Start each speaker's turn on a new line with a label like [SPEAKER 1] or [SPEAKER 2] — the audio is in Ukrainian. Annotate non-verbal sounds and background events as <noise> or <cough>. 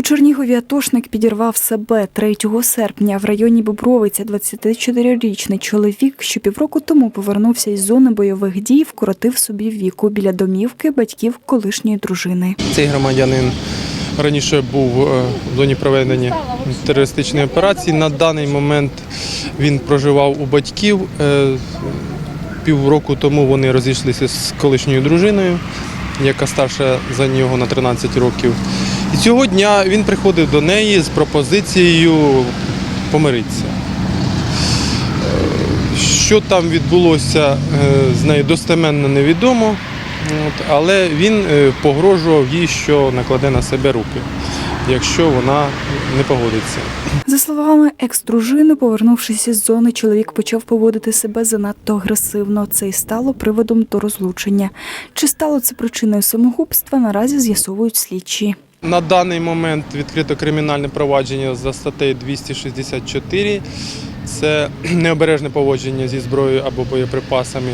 [SPEAKER 1] У Чернігові атошник підірвав себе 3 серпня. В районі Бобровиця 24-річний чоловік, що півроку тому повернувся із зони бойових дій, вкоротив собі віку біля домівки батьків колишньої дружини.
[SPEAKER 2] Цей громадянин раніше був е, в зоні проведення терористичної операції. На даний момент він проживав у батьків. Е, Півроку тому вони розійшлися з колишньою дружиною, яка старша за нього на 13 років. І цього дня він приходив до неї з пропозицією помиритися. Що там відбулося е, з нею достеменно невідомо, але він е, погрожував їй, що накладе на себе руки, якщо вона не погодиться.
[SPEAKER 1] За словами екс-дружини, повернувшись із зони, чоловік почав поводити себе занадто агресивно. Це й стало приводом до розлучення. Чи стало це причиною самогубства, наразі з'ясовують слідчі.
[SPEAKER 2] На даний момент відкрито кримінальне провадження за статтею 264. Це <clears throat> необережне поводження зі зброєю або боєприпасами.